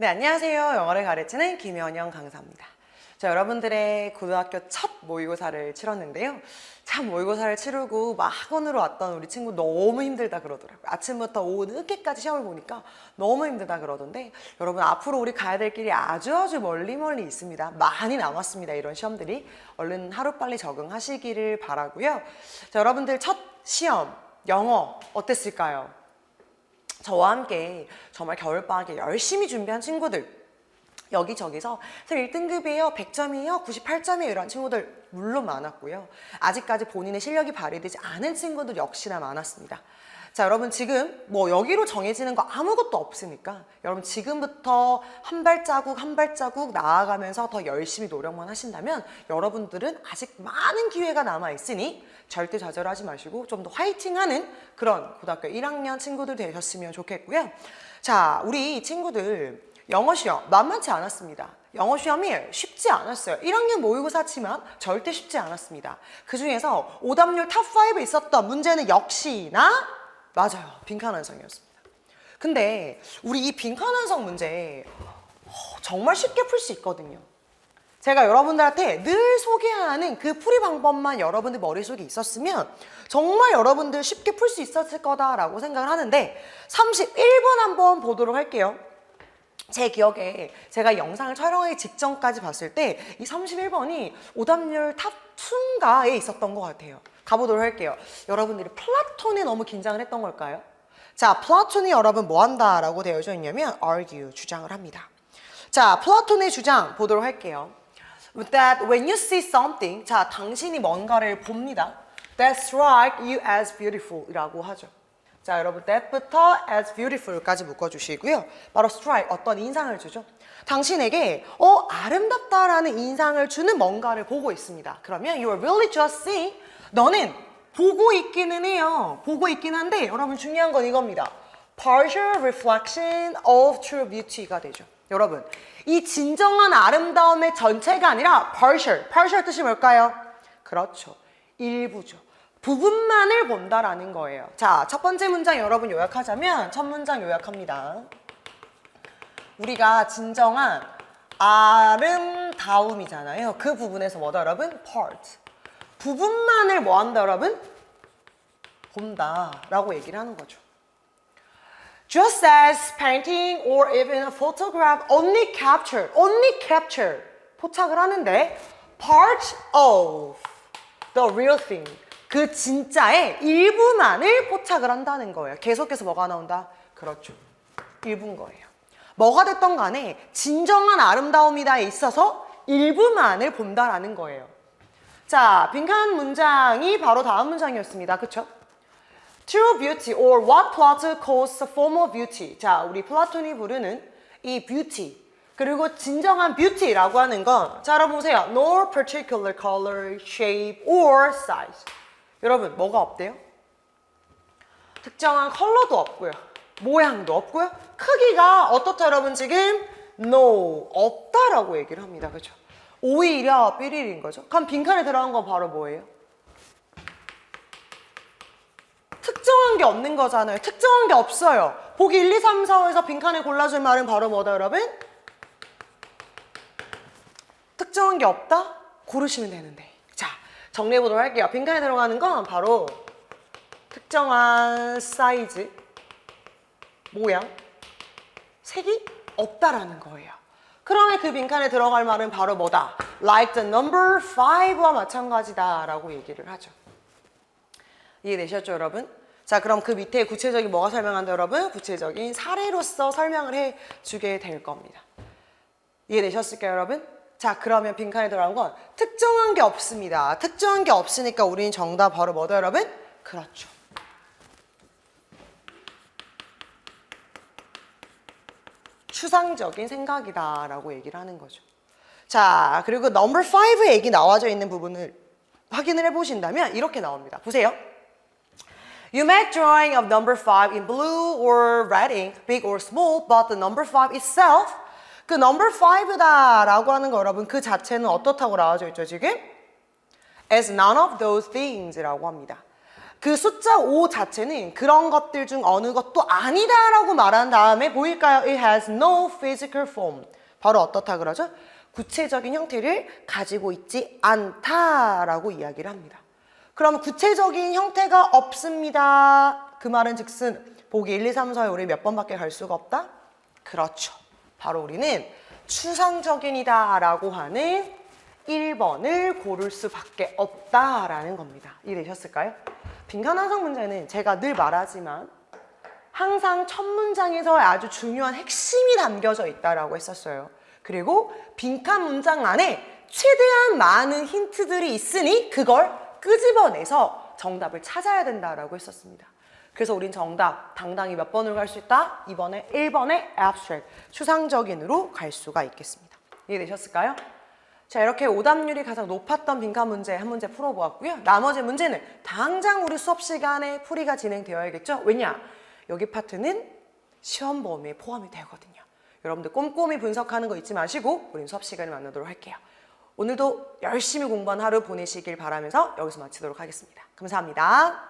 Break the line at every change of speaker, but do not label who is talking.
네, 안녕하세요. 영어를 가르치는 김현영 강사입니다. 자, 여러분들의 고등학교 첫 모의고사를 치렀는데요. 참 모의고사를 치르고 막 학원으로 왔던 우리 친구 너무 힘들다 그러더라고요. 아침부터 오후 늦게까지 시험을 보니까 너무 힘들다 그러던데 여러분 앞으로 우리 가야 될 길이 아주 아주 멀리 멀리 있습니다. 많이 남았습니다. 이런 시험들이 얼른 하루빨리 적응하시기를 바라고요. 자, 여러분들 첫 시험 영어 어땠을까요? 저와 함께 정말 겨울방학에 열심히 준비한 친구들 여기저기서 1등급이에요, 100점이에요, 98점이에요 이런 친구들 물론 많았고요. 아직까지 본인의 실력이 발휘되지 않은 친구들 역시나 많았습니다. 자, 여러분 지금 뭐 여기로 정해지는 거 아무것도 없으니까 여러분 지금부터 한 발자국 한 발자국 나아가면서 더 열심히 노력만 하신다면 여러분들은 아직 많은 기회가 남아 있으니 절대 좌절하지 마시고 좀 더 화이팅하는 그런 고등학교 1학년 친구들 되셨으면 좋겠고요. 자, 우리 친구들 영어 시험 만만치 않았습니다. 영어 시험이 쉽지 않았어요. 1학년 모의고사치만 절대 쉽지 않았습니다. 그 중에서 오답률 탑5에 있었던 문제는 역시나 맞아요. 빈칸 완성이었습니다. 근데 우리 이 빈칸 완성 문제 어, 정말 쉽게 풀 수 있거든요. 제가 여러분들한테 늘 소개하는 그 풀이 방법만 여러분들 머릿속에 있었으면 정말 여러분들 쉽게 풀 수 있었을 거다라고 생각을 하는데 31번 한번 보도록 할게요. 제 기억에 제가 영상을 촬영하기 직전까지 봤을 때 이 31번이 오답률 탑 2인가에 있었던 것 같아요. 가보도록 할게요. 여러분들이 플라톤에 너무 긴장을 했던 걸까요? 자, 플라톤이 여러분 뭐 한다라고 되어져 있냐면 argue, 주장을 합니다. 자, 플라톤의 주장 보도록 할게요. That when you see something, 자, 당신이 뭔가를 봅니다. That strike you as beautiful 이라고 하죠. 자, 여러분, that부터 as beautiful까지 묶어주시고요. 바로 strike, 어떤 인상을 주죠. 당신에게, 어, 아름답다라는 인상을 주는 뭔가를 보고 있습니다. 그러면 you are really just seeing, 너는 보고 있기는 해요. 보고 있긴 한데, 여러분, 중요한 건 이겁니다. partial reflection of true beauty가 되죠. 여러분, 이 진정한 아름다움의 전체가 아니라 partial, partial 뜻이 뭘까요? 그렇죠. 일부죠. 부분만을 본다라는 거예요. 자, 첫 번째 문장 여러분 요약하자면 첫 문장 요약합니다. 우리가 진정한 아름다움이잖아요. 그 부분에서 뭐다 여러분? part. 부분만을 뭐 한다 여러분? 본다 라고 얘기를 하는 거죠. Just as painting or even a photograph only capture, only capture 포착을 하는데 part of the real thing 그 진짜의 일부만을 포착을 한다는 거예요. 계속해서 뭐가 나온다? 그렇죠. 일부인 거예요. 뭐가 됐던 간에 진정한 아름다움이다에 있어서 일부만을 본다라는 거예요. 자, 빈칸 문장이 바로 다음 문장이었습니다. 그쵸? True beauty or what Plato calls the form of beauty. 자, 우리 플라톤이 부르는 이 beauty. 그리고 진정한 beauty라고 하는 건, 자, 여러분 보세요. No particular color, shape, or size. 여러분, 뭐가 없대요? 특정한 컬러도 없고요. 모양도 없고요. 크기가 어떻다, 여러분, 지금? No, 없다라고 얘기를 합니다. 그죠? 오히려 삐리린 거죠. 그럼 빈칸에 들어간 건 바로 뭐예요? 특정한 게 없는 거잖아요. 특정한 게 없어요. 보기 1, 2, 3, 4에서 빈칸에 골라줄 말은 바로 뭐다, 여러분? 특정한 게 없다? 고르시면 되는데. 자, 정리해 보도록 할게요. 빈칸에 들어가는 건 바로 특정한 사이즈, 모양, 색이 없다라는 거예요. 그러면 그 빈칸에 들어갈 말은 바로 뭐다? Like the number 5와 마찬가지다 라고 얘기를 하죠. 이해되셨죠, 여러분? 자, 그럼 그 밑에 구체적인 뭐가 설명한다, 여러분? 구체적인 사례로서 설명을 해 주게 될 겁니다. 이해되셨을까요, 여러분? 자, 그러면 빈칸에 들어간 건 특정한 게 없습니다. 특정한 게 없으니까 우리는 정답 바로 뭐다, 여러분? 그렇죠. 추상적인 생각이다라고 얘기를 하는 거죠. 자, 그리고 넘버 5 얘기 나와져 있는 부분을 확인을 해보신다면 이렇게 나옵니다. 보세요. You make drawing of number 5 in blue or red ink, big or small, but the number 5 itself, 그 number 5다 라고 하는 거 여러분 그 자체는 어떻다고 나와져 있죠 지금? As none of those things 라고 합니다. 그 숫자 5 자체는 그런 것들 중 어느 것도 아니다라고 말한 다음에 보일까요? It has no physical form. 바로 어떻다 그러죠? 구체적인 형태를 가지고 있지 않다라고 이야기를 합니다. 그럼 구체적인 형태가 없습니다. 그 말은 즉슨 보기 1, 2, 3, 4에 우리 몇 번밖에 갈 수가 없다? 그렇죠. 바로 우리는 추상적인이다라고 하는 1번을 고를 수밖에 없다라는 겁니다. 이해되셨을까요? 빈칸 완성 문제는 제가 늘 말하지만 항상 첫 문장에서 아주 중요한 핵심이 담겨져 있다라고 했었어요. 그리고 빈칸 문장 안에 최대한 많은 힌트들이 있으니 그걸 끄집어내서 정답을 찾아야 된다라고 했었습니다. 그래서 우린 정답 당당히 몇 번으로 갈 수 있다? 이번에 1번의 abstract, 추상적인으로 갈 수가 있겠습니다. 이해되셨을까요? 자, 이렇게 오답률이 가장 높았던 빈칸 문제 한 문제 풀어보았고요. 나머지 문제는 당장 우리 수업 시간에 풀이가 진행되어야겠죠? 왜냐? 여기 파트는 시험 범위에 포함이 되거든요. 여러분들 꼼꼼히 분석하는 거 잊지 마시고 우린 수업 시간에 만나도록 할게요. 오늘도 열심히 공부한 하루 보내시길 바라면서 여기서 마치도록 하겠습니다. 감사합니다.